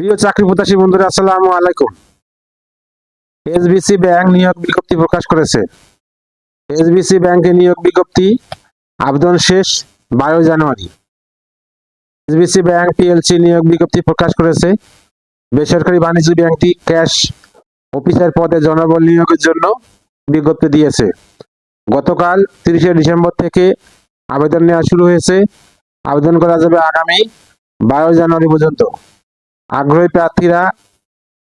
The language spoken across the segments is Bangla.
প্রিয় চাকরি প্রত্যাশী বন্ধুরা, আসসালামু আলাইকুম। এসবিসি ব্যাংক নিয়োগ বিজ্ঞপ্তি প্রকাশ করেছে। এসবিসি ব্যাংকে নিয়োগ বিজ্ঞপ্তি আবেদন শেষ, বারো জানুয়ারি। এসবিসি ব্যাংক পিএলসি নিয়োগ বিজ্ঞপ্তি প্রকাশ করেছে। বেসরকারি বাণিজ্য ব্যাংকটি ক্যাশ অফিসার পদে জনবল নিয়োগের জন্য বিজ্ঞপ্তি দিয়েছে। গতকাল তিরিশে ডিসেম্বর থেকে আবেদন নেওয়া শুরু হয়েছে। আবেদন করা যাবে আগামী বারো জানুয়ারি পর্যন্ত। আগ্রহী প্রার্থীরা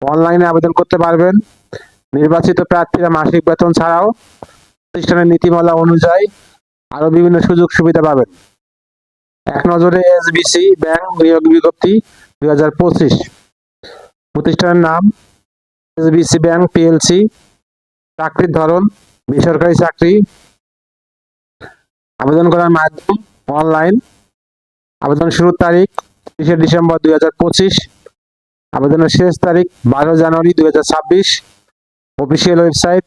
অনলাইনে আবেদন করতে পারবেন। নির্বাচিত প্রার্থীরা মাসিক বেতন ছাড়াও প্রতিষ্ঠানের নীতিমালা অনুযায়ী আরও বিভিন্ন সুযোগ সুবিধা পাবেন। এক নজরে এসবিসি ব্যাংক নিয়োগ বিজ্ঞপ্তি দুই হাজার পঁচিশ। প্রতিষ্ঠানের নাম এসবিসি ব্যাংক পিএলসি চাকরির ধরন, বেসরকারি চাকরি। আবেদন করার মাধ্যম অনলাইন আবেদন শুরুর তারিখ তিরিশে ডিসেম্বর দুই হাজার পঁচিশ। আবেদনের শেষ তারিখ বারো জানুয়ারি দুই হাজার ছাব্বিশ। Official website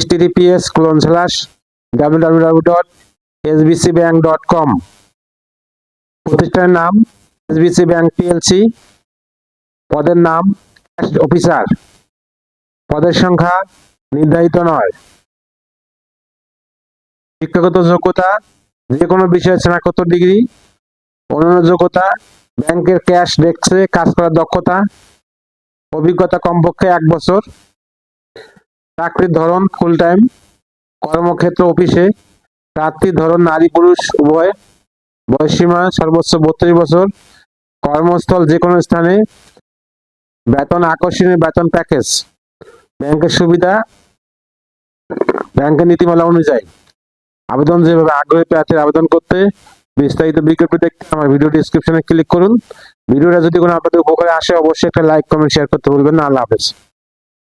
https colon slash W W W dot SBC bank dot com প্রতিষ্ঠানের নাম এসবিসি ব্যাংক পিএলসি পদের নাম ক্যাশ অফিসার পদের সংখ্যা নির্ধারিত নয়। শিক্ষাগত যোগ্যতা যে কোনো বিষয়ে স্নাতকোত্তর ডিগ্রি। অন্যান্য যোগ্যতা ব্যাংকের ক্যাশ ডেস্কে কাজ করার দক্ষতা। অভিজ্ঞতা কমপক্ষে এক বছর। চাকরির ধরন ফুল টাইম কর্মক্ষেত্র অফিসে প্রার্থীর ধরন নারী পুরুষ উভয় বয়সীমা সর্বোচ্চ বত্রিশ বছর, কর্মস্থল যে কোনো স্থানে, বেতন আকর্ষণীয় বেতন প্যাকেজ ব্যাংকের সুবিধা, ব্যাংকের নীতিমালা অনুযায়ী। আবেদন যেভাবে আগ্রহী প্রার্থীর আবেদন করতে বিস্তারিত বিজ্ঞপ্তি দেখতে আমার ভিডিও ডিসক্রিপশনে ক্লিক করুন। ভিডিওটা যদি কোনো আপনাদের উপকারে আসে, অবশ্যই একটা লাইক কমেন্ট শেয়ার করতে ভুলবেন না। আল্লাহ হাফেজ।